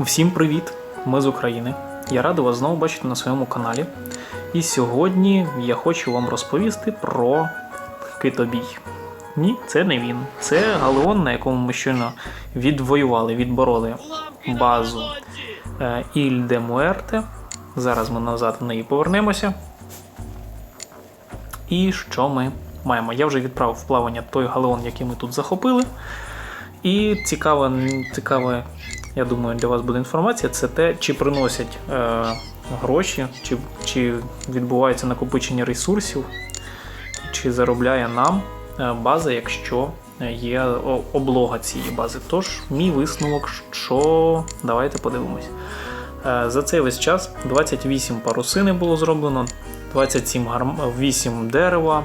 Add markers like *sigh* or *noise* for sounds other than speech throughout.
Всім привіт! Ми з України. Я радий вас знову бачити на своєму каналі. І сьогодні я хочу вам розповісти про китобій. Ні, це не він. Це галеон, на якому ми щойно відвоювали, відбороли базу е, Іль де Муерте. Зараз ми назад в неї повернемося. І що ми маємо? Я вже відправив в плавання той галеон, який ми тут захопили. І цікава, цікаве, я думаю, для вас буде інформація, це те, чи приносять е, гроші, чи, чи відбувається накопичення ресурсів, чи заробляє нам е, база, якщо є облога цієї бази. Тож, мій висновок, що давайте подивимось. Е, За цей весь час 28 парусини було зроблено, 27 гарм... 8 дерева,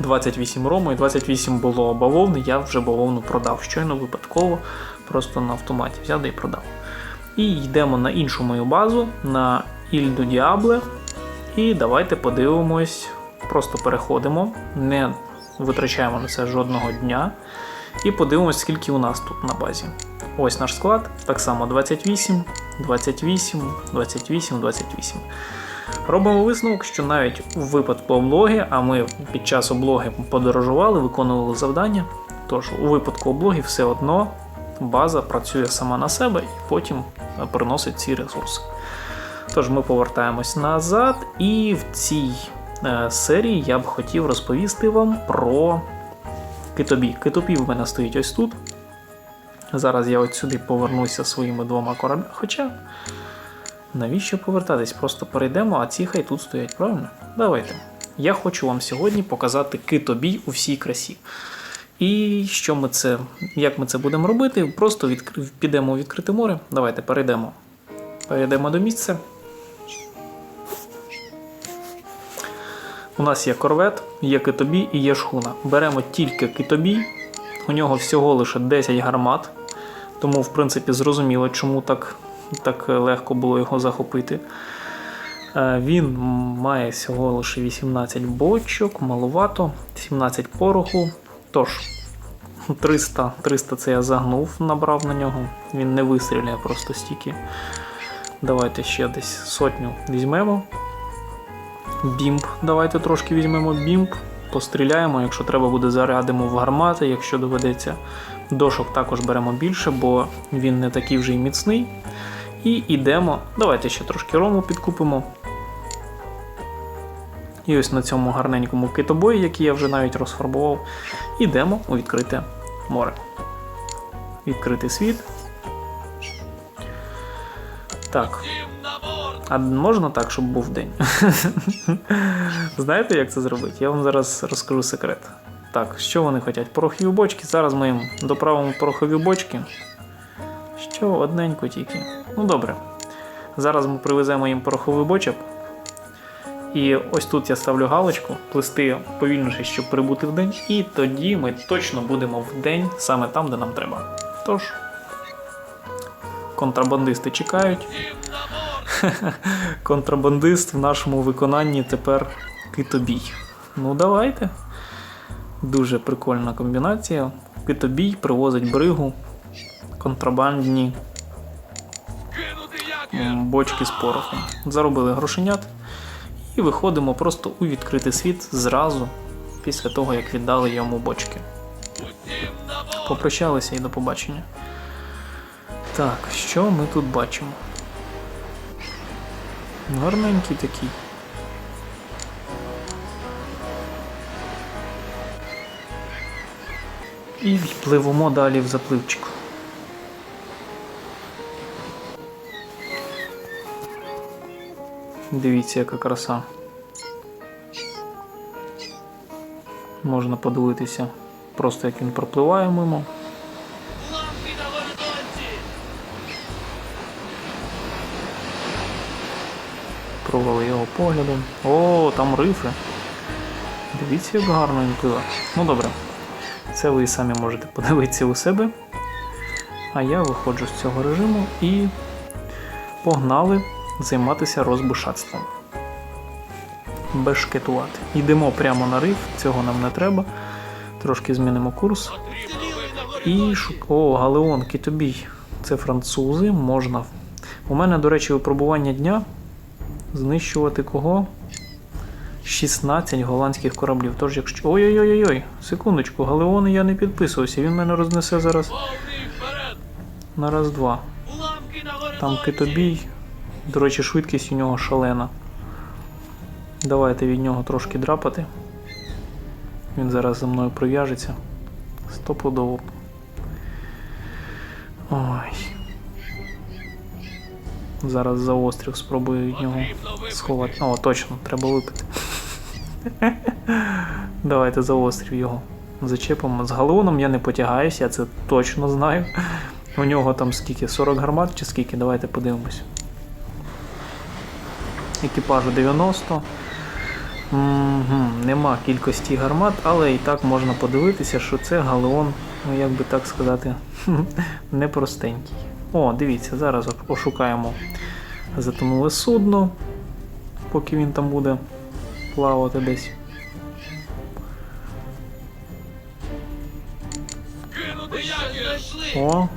28 рому і 28 було бавовни. Я вже бавовну продав щойно випадково, просто на автоматі взяв і продав. І йдемо на іншу мою базу, на Ільду Діабле. І давайте подивимось, просто переходимо, не витрачаємо на це жодного дня. І подивимось, скільки у нас тут на базі. Ось наш склад, так само 28, 28, 28, 28. Робимо висновок, що навіть у випадку облоги, а ми під час облоги подорожували, виконували завдання. Тож у випадку облоги все одно база працює сама на себе і потім е, приносить ці ресурси. Тож ми повертаємось назад, і в цій е, серії я б хотів розповісти вам про китобій. Китобій в мене стоїть ось тут. Зараз я от сюди повернуся своїми двома кораблями. Хоча Навіщо повертатись? Просто перейдемо, а ці хай тут стоять, правильно? Давайте. Я хочу вам сьогодні показати китобій у всій красі. І що ми це, як ми це будемо робити? Просто відкр... підемо у відкрите море. Давайте перейдемо. Перейдемо до місця. У нас є корвет, є китобій і є шхуна. Беремо тільки китобій. У нього всього лише 10 гармат. Тому, в принципі, зрозуміло, чому так, так легко було його захопити. Е, Він має всього лише 18 бочок, маловато, 17 пороху. Тож, 300, 300 це я загнув, набрав на нього. Він не вистріляє просто стільки. Давайте ще десь сотню візьмемо. Бімб, давайте трошки візьмемо бімб, постріляємо, якщо треба буде зарядимо в гармати, якщо доведеться. Дошок також беремо більше, бо він не такий вже й міцний. І йдемо. Давайте ще трошки рому підкупимо. І ось на цьому гарненькому китобої, який я вже навіть розфарбував, йдемо у відкрите море. Відкритий світ. Так. А можна так, щоб був день? *laughs* Знаєте, як це зробити? Я вам зараз розкажу секрет. Так, що вони хочуть? Порохові бочки. Зараз ми їм доправимо порохові бочки. Що одненько тільки. Ну добре. Зараз ми привеземо їм пороховий бочок. І ось тут я ставлю галочку, плести повільніше, щоб прибути в день. І тоді ми точно будемо в день саме там, де нам треба. Тож, контрабандисти чекають. *laughs* Контрабандист в нашому виконанні тепер китобій. Ну, давайте. Дуже прикольна комбінація. Китобій привозить бригу, контрабандні бочки з порохом. Заробили грошенят і виходимо просто у відкритий світ зразу після того, як віддали йому бочки. Попрощалися і до побачення. Так, що ми тут бачимо? Гарненький такий. І пливемо далі в запливчик. Дивіться, яка краса. Можна подивитися, просто як він пропливає мимо. Провели його поглядом. О, там рифи. Дивіться, як гарно він пливе. Ну добре. Це ви самі можете подивитися у себе. А я виходжу з цього режиму і погнали займатися розбушатством. Бешкетувати. Йдемо прямо на риф, цього нам не треба. Трошки змінимо курс. І. О, Галеон, китобій. Це французи, можна. У мене, до речі, випробування дня знищувати кого? 16 голландських кораблів. Тож, якщо. Ой-ой-ой-ой, секундочку, Галеони я не підписувався. Він мене рознесе зараз на раз-два. Там китобій. До речі, швидкість у нього шалена. Давайте від нього трошки драпати. Він зараз за мною прив'яжеться. Стопудово. Ой. Зараз за острів спробую від нього сховати. О, точно, треба випити. *laughs* Давайте за острів його зачепимо. З галоном я не потягаюся, я це точно знаю. У нього там скільки? 40 гармат чи скільки? Давайте подивимось. Екіпажу 90. Угу, нема кількості гармат, але і так можна подивитися, що це галеон, ну як би так сказати, *laughs* непростенький. О, дивіться, зараз ошукаємо затонуле судно, поки він там буде плавати десь. О,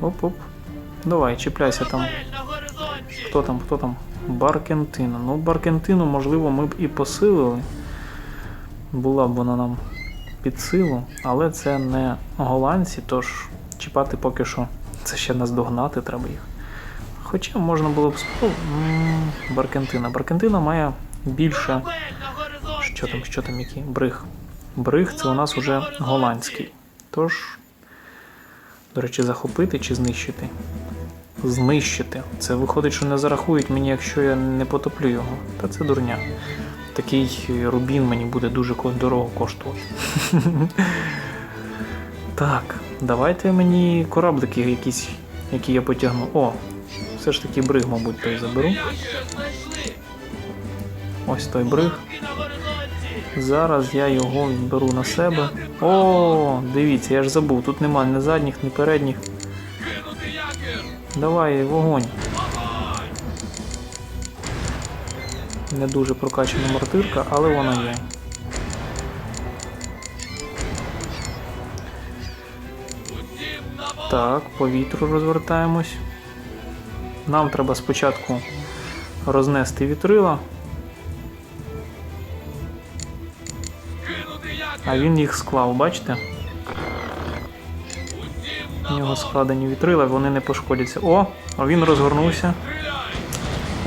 оп-оп. Давай, чіпляйся там. Хто там, хто там? Баркентина. Ну, Баркентину, можливо, ми б і посилили. Була б вона нам під силу, але це не голландці, тож чіпати поки що. Це ще наздогнати треба їх. Хоча можна було б спро... Баркентина. Баркентина має більше. Що там, що там, який? Бриг. Бриг це у нас уже голландський. Тож, до речі, захопити чи знищити? Знищити. Це виходить, що не зарахують мені, якщо я не потоплю його. Та це дурня. Такий рубін мені буде дуже дорого коштувати. *laughs* Так, давайте мені кораблики якісь, які я потягну. О, все ж таки бриг, мабуть, той заберу. Ось той бриг. Зараз я його беру на себе. О, дивіться, я ж забув. Тут нема ні задніх, ні передніх. Давай, вогонь. Не дуже прокачана мортирка, але вона є. Так, по вітру розвертаємось. Нам треба спочатку рознести вітрила, а він їх склав, бачите? Усім нього складені вітрила, вони не пошкодяться. О, а він розгорнувся.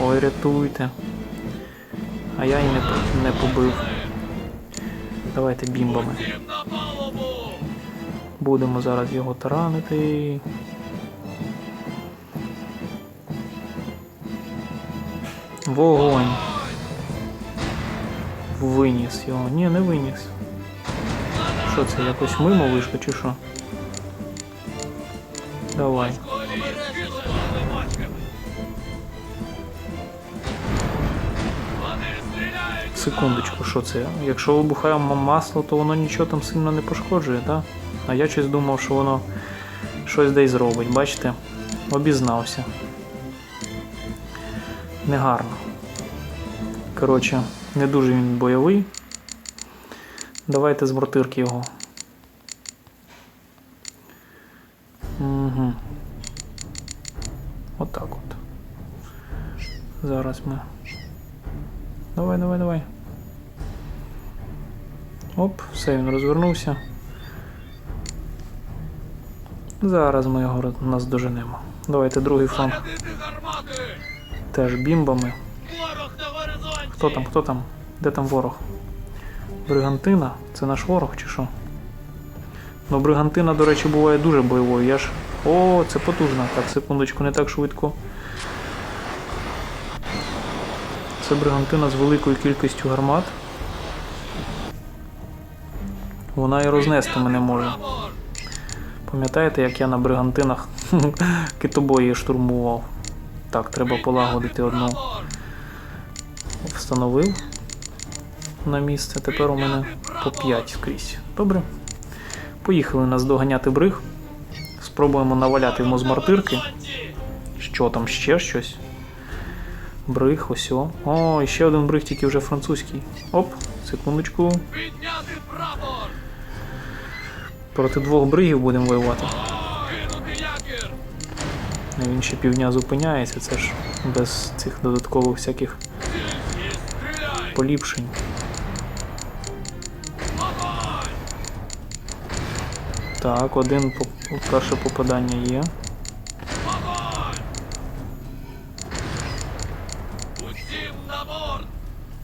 Ой, рятуйте. А я і не, не побив. Давайте бімбами. Будемо зараз його таранити. Вогонь. Виніс його. Ні, не виніс. Що це, якось мимо вийшло чи що? Давай. Секундочку, що це? Якщо вибухає м- масло, то воно нічого там сильно не пошкоджує, так? А я щось думав, що воно щось десь зробить. Бачите? Обізнався. Негарно. Коротше, не дуже він бойовий. Давайте з мортирки його. Угу. Отак от. Зараз ми. Давай, давай, давай. Оп, все, він розвернувся. Зараз ми його наздоженемо. Давайте другий фланг теж бімбами. Хто там, хто там? Де там ворог? Бригантина? Це наш ворог чи що? Ну, Бригантина, до речі, буває дуже бойовою. Я ж. О, це потужно. Так, секундочку, не так швидко. Це Бригантина з великою кількістю гармат. Вона і рознести мене може. Пам'ятаєте, як я на бригантинах *laughs* китобої штурмував? Так, треба полагодити одну. Встановив на місце. Тепер у мене по 5 скрізь. Добре. Поїхали нас доганяти бриг. Спробуємо наваляти йому з мартирки. Що там ще щось? Бриг, ось. о. І ще один бриг, тільки вже французький. Оп, секундочку. Проти двох бригів будемо воювати. Кинути Він ще півдня зупиняється, це ж без цих додаткових всяких поліпшень. Так, один перше попадання є.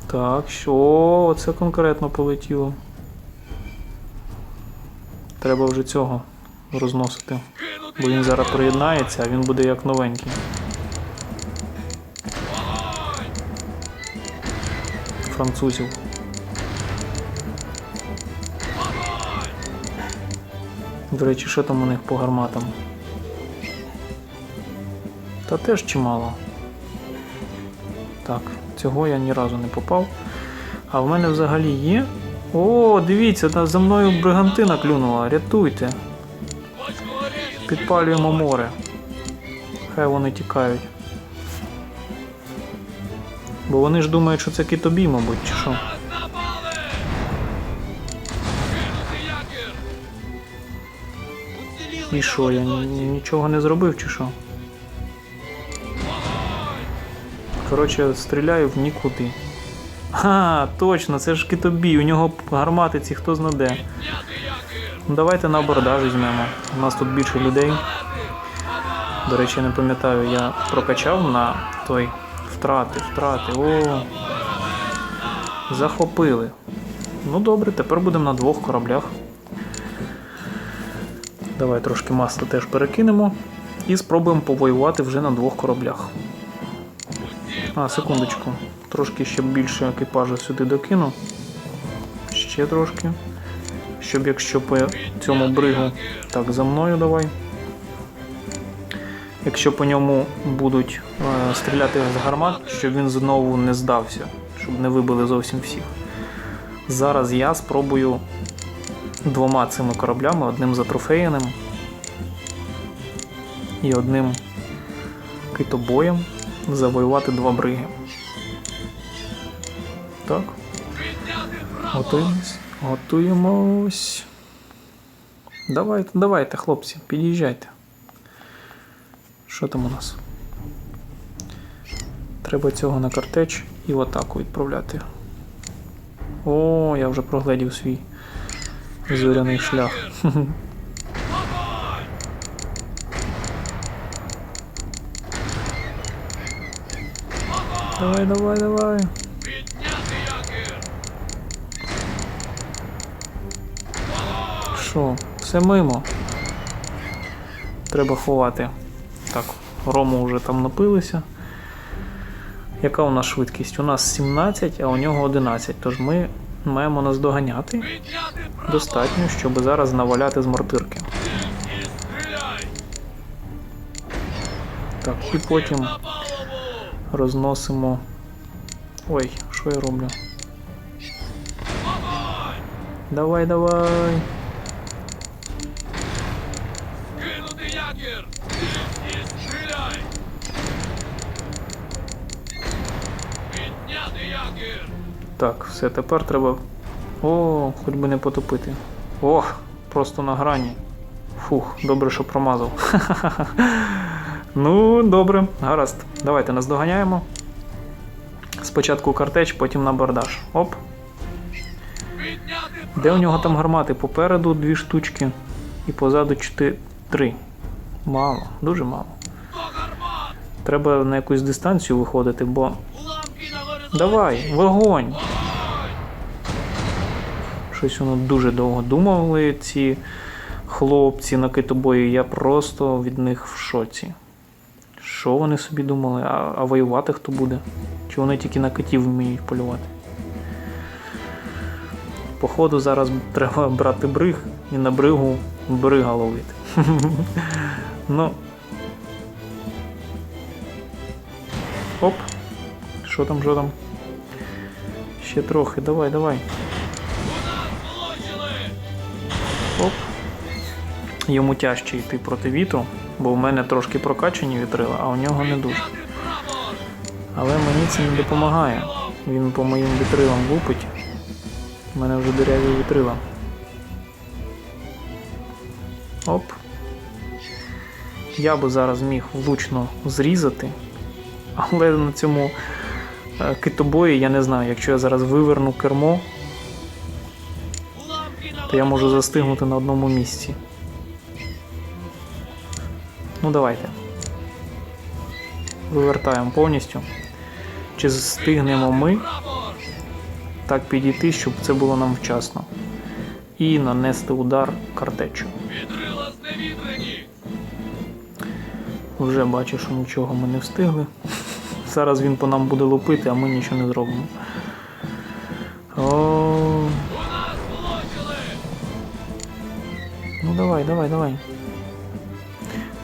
Так, що О, це конкретно полетіло. Треба вже цього розносити. Бо він зараз приєднається, а він буде як новенький. Французів. До речі, що там у них по гарматам? Та теж чимало. Так, цього я ні разу не попав. А в мене взагалі є. О, дивіться, та за мною бригантина клюнула. Рятуйте. Підпалюємо море. Хай вони тікають. Бо вони ж думають, що це китобій, мабуть, чи що. І що, я нічого не зробив, чи що? Коротше, стріляю в нікуди. А, точно, це ж китобій, у нього гармати ці хто знаде. Ну, давайте на абордаж візьмемо. У нас тут більше людей. До речі, не пам'ятаю, я прокачав на той втрати, втрати. О. Захопили. Ну добре, тепер будемо на двох кораблях. Давай трошки масла теж перекинемо. І спробуємо повоювати вже на двох кораблях. А, секундочку. Трошки ще більше екіпажу сюди докину. Ще трошки. Щоб якщо по цьому бригу. Так, за мною давай. Якщо по ньому будуть е, стріляти з гармат, щоб він знову не здався, щоб не вибили зовсім всіх. Зараз я спробую двома цими кораблями, одним затрофеєним і одним китобоєм завоювати два бриги. Так. Готуємось. Готуємось. Давайте, давайте, хлопці, під'їжджайте. Що там у нас? Треба цього на картеч і в атаку відправляти. О, я вже прогледів свій зоряний шлях. *laughs* Давай, давай, давай. Що, все мимо. Треба ховати. Так, рому вже там напилися. Яка у нас швидкість? У нас 17, а у нього 11. Тож ми маємо Підняти право! достатньо, щоб зараз наваляти з мортирки. Так, і потім розносимо. Ой, що я роблю? Давай, давай. Так, все, тепер треба. О, хоч би не потопити. Ох, просто на грані. Фух, добре, що промазав. *laughs* ну, добре, гаразд. Давайте наздоганяємо. Спочатку картеч, потім на бардаж. Оп. Де у нього там гармати? Попереду дві штучки і позаду. Три. Мало, дуже мало. Треба на якусь дистанцію виходити, бо. Давай! Вогонь! Щось воно дуже довго думали, ці хлопці на китобої. Я просто від них в шоці. Що вони собі думали? А, а воювати хто буде? Чи вони тільки на китів вміють полювати? Походу, зараз треба брати бриг і на бригу брига ловити. *laughs* ну. Оп. Що там, що там? Ще трохи, давай, давай. Оп. Йому тяжче йти проти вітру, бо в мене трошки прокачані вітрила, а у нього не дуже. Але мені це не допомагає. Він по моїм вітрилам лупить. У мене вже диряві вітрила. Оп. я би зараз міг влучно зрізати, але на цьому китобої я не знаю, якщо я зараз виверну кермо, то я можу застигнути на одному місці. Ну давайте. Вивертаємо повністю. Чи встигнемо ми так підійти, щоб це було нам вчасно. І нанести удар картечу. Вже бачу, що нічого ми не встигли. Зараз він по нам буде лупити, а ми нічого не зробимо. О, ну давай, давай, давай.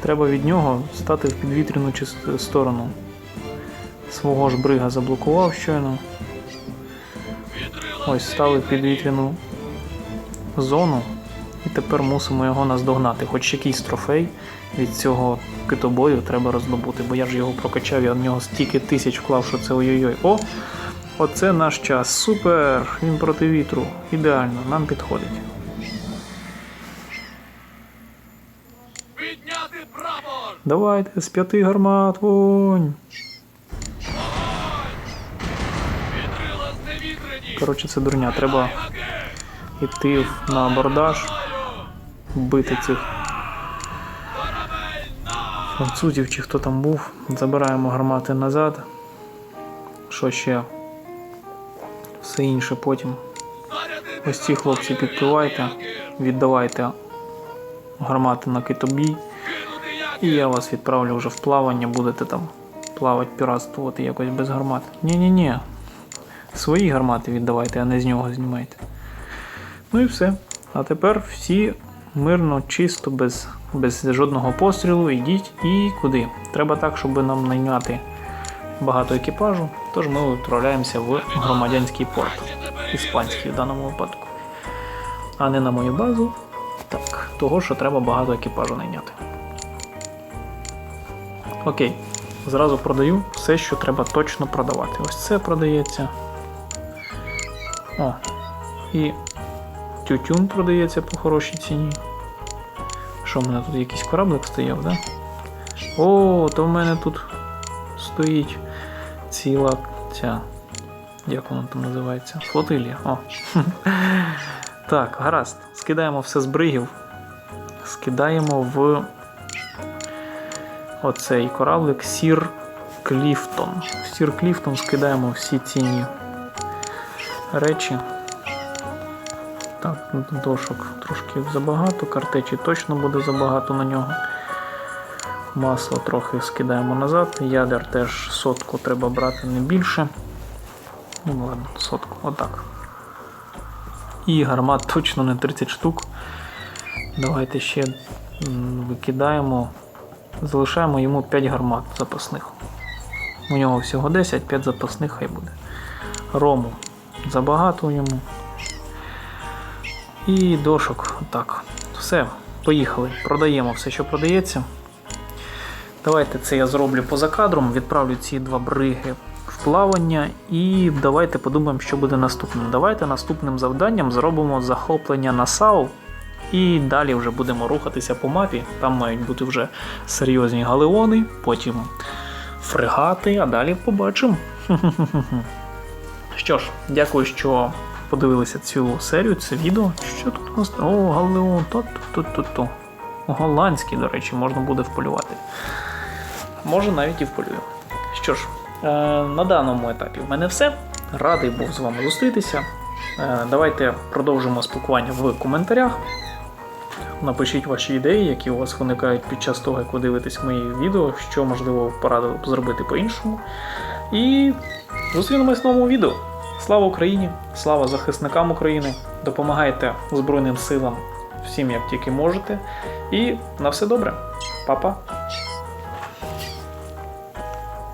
Треба від нього стати в підвітряну сторону. Свого ж брига заблокував щойно. Ось стали в підвітряну зону. І тепер мусимо його наздогнати. Хоч якийсь трофей від цього китобою треба роздобути, бо я ж його прокачав, я в нього стільки тисяч вклав, що це ой-ой-ой. О! Оце наш час. Супер! Він проти вітру. Ідеально, нам підходить. Підняти прапор! Давайте з п'яти гармат, зневітрені! Коротше, це дурня. Треба йти на абордаж, бити цих! Французів чи хто там був. Забираємо гармати назад. Що ще? Все інше потім. Ось ці хлопці підпливайте, віддавайте гармати на китобій, і я вас відправлю вже в плавання, будете там плавати, піратствувати якось без гармат. Ні-ні-ні. Свої гармати віддавайте, а не з нього знімайте. Ну і все. А тепер всі мирно, чисто, без, без жодного пострілу, йдіть і куди. Треба так, щоб нам найняти багато екіпажу, тож ми відправляємося в громадянський порт іспанський в даному випадку. А не на мою базу. Так, того, що треба багато екіпажу найняти. Окей. Зразу продаю все, що треба точно продавати. Ось це продається. О. І тютюн продається по хорошій ціні. Що в мене тут якийсь кораблик стояв, да? О, то в мене тут стоїть ціла ця як воно там називається? Флотилія. О. *laughs* так, гаразд. Скидаємо все з бригів. Скидаємо в оцей кораблик Сір Кліфтон. В Сір Кліфтон скидаємо всі цінні речі. Так, дошок трошки забагато, картечі точно буде забагато на нього. Масло трохи скидаємо назад. Ядер теж сотку треба брати не більше. Ну ладно, сотку, отак. І гармат точно не 30 штук. Давайте ще викидаємо. Залишаємо йому 5 гармат запасних. У нього всього 10, 5 запасних хай буде. Рому забагато йому. І дошок. Отак. Все, поїхали. Продаємо все, що продається. Давайте це я зроблю поза кадром, відправлю ці два бриги в плавання і давайте подумаємо, що буде наступним. Давайте наступним завданням зробимо захоплення Насау і далі вже будемо рухатися по мапі. Там мають бути вже серйозні галеони, потім фрегати, а далі побачимо. *laughs* Що ж, дякую, що подивилися цю серію, це відео. Що тут у нас? О, галеон, то-то-то-то. Голландський, до речі, можна буде вполювати. Може навіть і вполюю. Що ж, е, на даному етапі в мене все. Радий був з вами зустрітися. Е, давайте продовжимо спілкування в коментарях. Напишіть ваші ідеї, які у вас виникають під час того, як ви дивитесь мої відео, що можливо порадили б зробити по-іншому. І зустрінемось в новому відео. Слава Україні! Слава захисникам України! Допомагайте Збройним силам всім, як тільки можете. І на все добре. Па-па!